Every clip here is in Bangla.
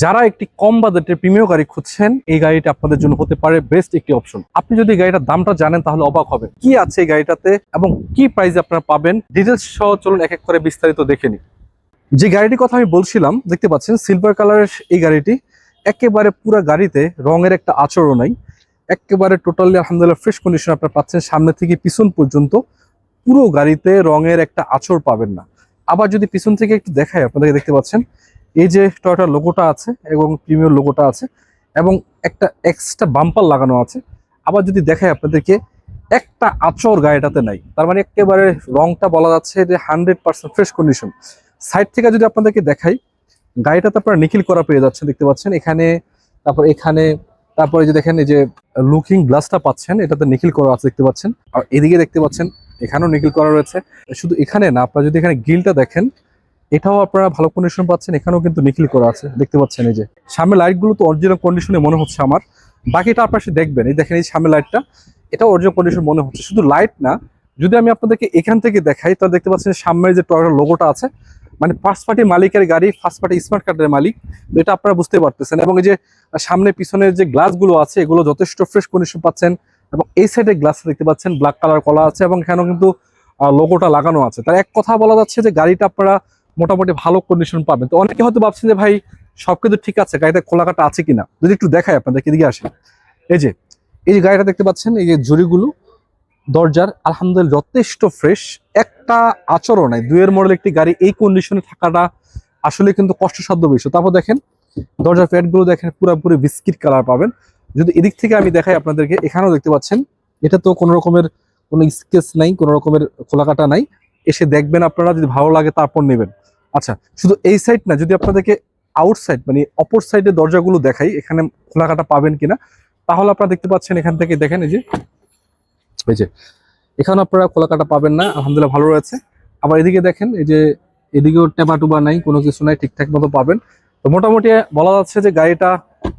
যারা একটি কম বাজেটের প্রিমিয় গাড়ি খুঁজছেন, এই গাড়িটা আপনাদের জন্য হতে পারে বেস্ট একটি অপশন আপনি যদি গাড়িটার দামটা জানেন, তাহলে অবাক হবে কি আছে এই গাড়িটাতে এবং কি প্রাইসে আপনারা পাবেন? ডিটেলস সহ চলুন এক এক করে বিস্তারিত দেখে নিই। যে গাড়িটির কথা আমি বলছিলাম, দেখতে পাচ্ছেন সিলভার কালারের এই গাড়িটি। একেবারে পুরো গাড়িতে রঙের একটা আচরণ নাই। একেবারে টোটালি আলহামদুলিল্লাহ ফ্রেশ কন্ডিশন আপনারা পাচ্ছেন সামনে থেকে পিছন পর্যন্ত। পুরো গাড়িতে রঙের একটা আচর পাবেন না। আবার যদি পিছন থেকে একটু দেখায় আপনাদেরকে, দেখতে পাচ্ছেন এই যে টয়টার লোগোটা আছে এবং প্রিমিয়ার লোগোটা আছে এবং একটা এক্সট্রা বাম্পার লাগানো আছে। আবার যদি দেখায় আপনাদেরকে, একটা আচর গাড়িটাতে নাই। তার মানে একেবারে রংটা বলা যাচ্ছে যে hundred percent fresh condition side থেকে যদি আপনাদেরকে দেখাই গাড়িটাতে আপনারা নিখিল করা পেয়ে যাচ্ছেন, দেখতে পাচ্ছেন। এখানে, তারপর এখানে, তারপরে যে দেখেন, এই যে লুকিং গ্লাসটা পাচ্ছেন, এটাতে নিখিল করা আছে, দেখতে পাচ্ছেন। আর এদিকে দেখতে পাচ্ছেন, এখানেও নিখিল করা রয়েছে। শুধু এখানে না, আপনারা যদি এখানে গিলটা দেখেন এটাও আপনারা ভালো কন্ডিশন পাচ্ছেন, এখানেও কিন্তু নিখিল করা আছে, দেখতে পাচ্ছেন এই যে। সামনে লাইটগুলো তো অরিজিনাল কন্ডিশনে মনে হচ্ছে আমার। বাকিটা আপনারা সে দেখবেন, এই দেখেন এই সামনে লাইটটা এটা অরিজিনাল কন্ডিশন মনে হচ্ছে। শুধু লাইট না, যদি আমি আপনাদেরকে এখান থেকে দেখাই, তাহলে দেখতে পাচ্ছেন সামনের যে টয়টার লোগোটা আছে মানে ফার্স্ট পার্টি মালিকের গাড়ি ফার্স্ট পার্টি স্মার্ট কার্ডের মালিক, তো এটা আপনারা বুঝতে পারতেছেন। এবং এই যে সামনে পিছনের যে গ্লাসগুলো আছে, এগুলো যথেষ্ট ফ্রেশ কন্ডিশন পাচ্ছেন। এবং এই সাইডে গ্লাস দেখতে পাচ্ছেন ব্ল্যাক কালার কলা আছে, এবং এখানেও কিন্তু লোগোটা লাগানো আছে। তার এক কথা বলা যাচ্ছে যে, গাড়িটা আপনারা মোটামুটি ভালো কন্ডিশন পাবেন। তো অনেকে হয়তো ভাবছেন যে, ভাই সবকিছু ঠিক আছে, গাড়িতে খোলাকাটা আছে কিনা? যদি একটু দেখায় আপনাদেরকে, এদিকে আসেন। এই যে এই যে গাড়িটা দেখতে পাচ্ছেন, এই যে জুড়িগুলো দরজার আলহামদুলিল্লাহ যথেষ্ট ফ্রেশ একটা আচরণ নাই দুয়ের মডেল একটি গাড়ি এই কন্ডিশনে থাকাটা আসলে কিন্তু কষ্টসাধ্য বিষয়। তারপর দেখেন, দরজার প্যাডগুলো দেখেন, পুরোপুরি বিস্কিট কালার পাবেন। যদি এদিক থেকে আমি দেখাই আপনাদেরকে, এখানেও দেখতে পাচ্ছেন, এটা তো কোনো রকমের কোনো স্কেচ নাই, কোনো রকমের খোলাকাটা নাই। এসে দেখবেন আপনারা, যদি ভালো লাগে তারপর নেবেন। আচ্ছা শুধু এই সাইড না, যদি আপনাদেরকে আউটসাইড মানে অপর সাইডের দরজাগুলো দেখাই, এখানে খোলাকাটা পাবেন কিনা, তাহলে আপনারা দেখতে পাচ্ছেন এখান থেকে দেখেন এই যে এই যে, এখানে আপনারা খোলাকাটা পাবেন না, আলহামদুলিল্লাহ ভালো রয়েছে। আবার এদিকে দেখেন, এই যে, এদিকেও টেপা টুবা নাই, কোনো কিছু নাই, ঠিকঠাক মতো পাবেন। তো মোটামুটি বলা যাচ্ছে যে গাড়িটা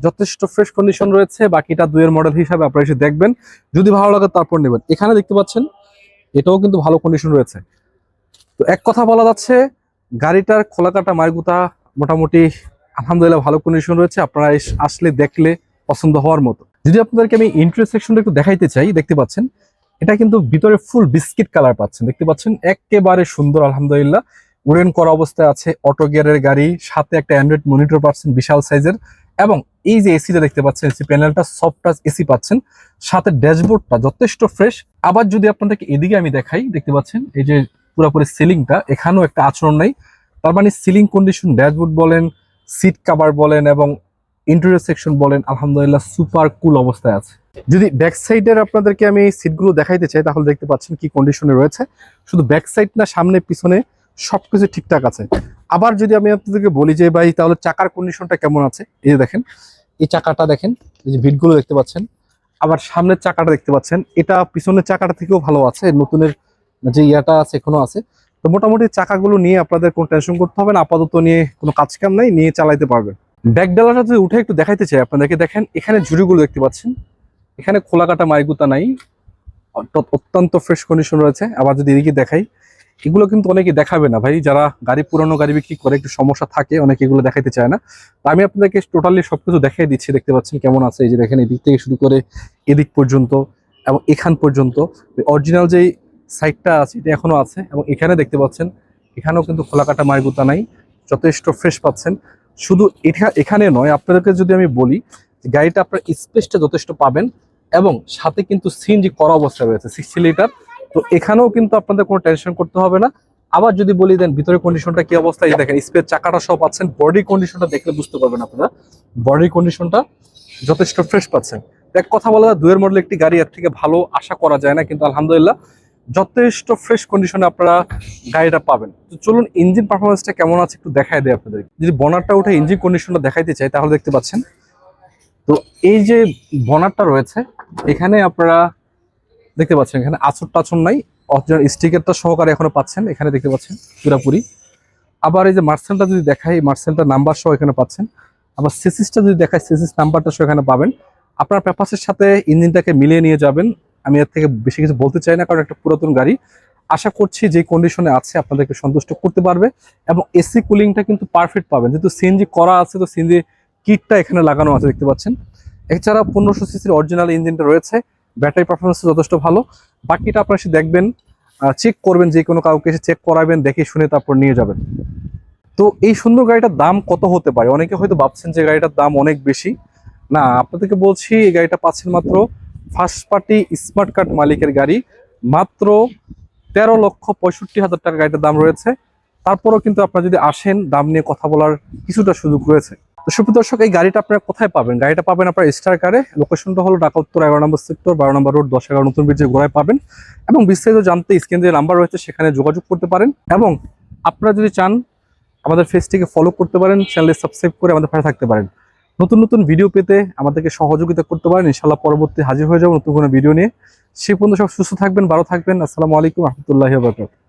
যথেষ্ট ফ্রেশ কন্ডিশন রয়েছে, বাকিটা দুইয়ের মডেল হিসাবে আপনারা এসে দেখবেন। যদি ভালো লাগে তারপর নেবেন। এখানে দেখতে পাচ্ছেন, এটাও কিন্তু ভালো কন্ডিশন রয়েছে। তো এক কথা বলা যাচ্ছে গাড়িটার খোলাকাটা মারগুতা মোটামুটি আলহামদুলিল্লাহ ভালো কন্ডিশন রয়েছে। আপনারা আসলে দেখলে পছন্দ হওয়ার মতো। যদি আপনাদেরকে আমি ইন্টারেস্ট সেকশনটা একটু দেখাইতে চাই, দেখতে পাচ্ছেন, এটা কিন্তু ভিতরে ফুল বিস্কিট কালার পাচ্ছেন। দেখতে পাচ্ছেন, একেবারে সুন্দর, আলহামদুলিল্লাহ। উড়েন করা অবস্থায় আছে অটো গিয়ারের গাড়ি, সাথে একটা অ্যান্ড্রয়েড মনিটর পাচ্ছেন, বিশাল সাইজের এবং এই যে এসিটা দেখতে পাচ্ছেন এসি প্যানেলটা সফট টাচ এসি পাচ্ছেন। সাথে ড্যাশবোর্ডটা যথেষ্ট ফ্রেশ আবার যদি আপনাদেরকে এদিকে আমি দেখাই, দেখতে পাচ্ছেন, এই যে পুরোপুরি সিলিংটা, এখানেও একটা আচরণ নাই। তার মানে সিলিং কন্ডিশন ড্যাশবোর্ড বলেন, সিট কাভার বলেন এবং ইন্টেরিয়র সেকশন বলেন, আলহামদুলিল্লাহ সুপার কুল অবস্থায় আছে। যদি ব্যাক সাইডের আপনাদেরকে আমি সিটগুলো দেখাইতে চাই, তাহলে দেখতে পাচ্ছেন কি কন্ডিশনে রয়েছে। শুধু ব্যাক সাইড না, সামনে, পিছনে সবকিছু ঠিকঠাক আছে। আবার যদি আমি আপনাদেরকে বলি যে, ভাই, তাহলে চাকার কন্ডিশনটা কেমন আছে? এই যে দেখেন, এই চাকাটা দেখেন, এই যে ভিটগুলো দেখতে পাচ্ছেন। আবার সামনের চাকাটা দেখতে পাচ্ছেন, এটা পিছনের চাকাটা থেকেও ভালো আছে, নতুনের যে ইয়াটা আছে, এখনও আছে। তো মোটামুটি চাকাগুলো নিয়ে আপনাদের কোনো টেনশন করতে হবে না, আপাতত নিয়ে কোনো কাজ কাম নাই, নিয়ে চালাইতে পারবেন। ব্যাক ডালাটা যদি উঠে একটু দেখাইতে চাই, আপনাদেরকে দেখেন, এখানে ঝুড়িগুলো দেখতে পাচ্ছেন। এখানে খোলা কাটা মাইগুতা নাই অত্যন্ত ফ্রেশ কন্ডিশন রয়েছে। আবার যদি এদিকে দেখাই, এগুলো কিন্তু অনেকে দেখাবে না ভাই। যারা গাড়ি পুরনো গাড়ি বিক্রি করে, একটু সমস্যা থাকে, অনেকে এগুলো দেখাইতে চায় না। আমি আপনাদেরকে টোটালি সবকিছু দেখাই দিচ্ছি, দেখতে পাচ্ছেন কেমন আছে। এই যে দেখেন, এদিক থেকে শুরু করে এদিক পর্যন্ত এবং এখান পর্যন্ত। অরিজিনাল যেই সাইডটা আছে এটা এখনও আছে এবং এখানে দেখতে পাচ্ছেন, এখানেও কিন্তু খোলা কাটা মারগুতা নাই, যথেষ্ট ফ্রেশ পাচ্ছেন। শুধু এটা এখানে নয়, আপনাদেরকে যদি আমি বলি, গাড়িটা আপনার স্পেসটা যথেষ্ট পাবেন এবং সাথে কিন্তু সিএনজি করা অবস্থায় রয়েছে সিক্সটি লিটার তো এখানেও কিন্তু আপনাদের কোনো টেনশন করতে হবে না। আবার যদি বলি দেন ভিতরে কন্ডিশনটা কি অবস্থা? এই দেখেন স্পেস চাকাটা সব পাচ্ছেন বডি কন্ডিশনটা দেখলে বুঝতে পারবেন আপনারা। বডি কন্ডিশনটা যথেষ্ট ফ্রেশ পাচ্ছেন। এক কথা বলা দুয়ের মডেল একটি গাড়ি, এর থেকে ভালো আশা করা যায় না, কিন্তু আলহামদুলিল্লাহ যথেষ্ট ফ্রেশ কন্ডিশনে আপনারা গাড়িটা পাবেন। তো চলুন ইঞ্জিন পারফরমেন্সটা কেমন আছে একটু দেখাই দেয় আপনাদের যদি বনারটা উঠে ইঞ্জিন কন্ডিশনটা দেখাইতে চাই, তাহলে দেখতে পাচ্ছেন। তো এই যে বনারটা রয়েছে, এখানে আপনারা দেখতে পাচ্ছেন, এখানে আচর টাচর নাই। অরিজিনাল স্টিকারটা সহকারে এখনও পাচ্ছেন, এখানে দেখতে পাচ্ছেন পুরাপুরি। আবার এই যে মার্সেলটা যদি দেখাই মার্সেলটা নাম্বার সহ এখানে পাচ্ছেন। আবার সিসিসটা যদি দেখাই সিসিস নাম্বারটা সহ এখানে পাবেন। আপনার পেপাসের সাথে ইঞ্জিনটাকে মিলিয়ে নিয়ে যাবেন। আমি এর থেকে বেশি কিছু বলতে চাই না, কারণ একটা পুরাতন গাড়ি। আশা করছি যে কন্ডিশনে আছে, আপনাদেরকে সন্তুষ্ট করতে পারবে। এবং এসি কুলিংটা কিন্তু পারফেক্ট পাবেন। যেহেতু সিএনজি করা আছে, তো সিএনজি কিটটা এখানে লাগানো আছে, দেখতে পাচ্ছেন। এছাড়া পনেরোশো সিসির অরিজিনাল ইঞ্জিনটা রয়েছে। ব্যাটারি পারফরমেন্স যথেষ্ট ভালো। বাকিটা আপনারা এসে দেখবেন চেক করবেন, যে কোনো কাউকে এসে চেক করাবেন, দেখে শুনে তারপর নিয়ে যাবেন। তো এই সুন্দর গাড়িটার দাম কত হতে পারে? অনেকে হয়তো ভাবছেন যে গাড়িটার দাম অনেক বেশি। না, আপনাদেরকে বলছি, এই গাড়িটা পাচ্ছেন মাত্র ফার্স্ট পার্টি স্মার্ট কার্ড মালিকের গাড়ি, মাত্র তেরো লক্ষ পঁয়ষট্টি হাজার টাকা গাড়িটার দাম রয়েছে। তারপরও কিন্তু আপনারা যদি আসেন, দাম নিয়ে কথা বলার কিছুটা সুযোগ রয়েছে। তো সুপ্রিয় দর্শক, এই গাড়িটা আপনারা কোথায় পাবেন? গাড়িটা পাবেন আপনার স্টার কারে। লোকেশনটা হলো ঢাকা উত্তর এগারো নম্বর সেক্টর, বারো নম্বর রোড, দশ এগারো নতুন ব্রিজের গোড়ায় পাবেন। এবং বিস্তারিত জানতে স্ক্রিন যে নাম্বার রয়েছে, সেখানে যোগাযোগ করতে পারেন। এবং আপনারা যদি চান, আমাদের ফেসটিকে ফলো করতে পারেন চ্যানেলে সাবস্ক্রাইব করে আমাদের পাশে থাকতে পারেন। নতুন নতুন ভিডিও পেতে আমাদেরকে সহযোগিতা করতে পারেন। ইনশাল্লাহ পরবর্তী হাজির হয়ে যাব নতুন কোনো ভিডিও নিয়ে। সে পর্যন্ত সব সুস্থ থাকবেন, ভালো থাকবেন। আসসালামু আলাইকুম রহমতুল্লাহ বারকাতুহু।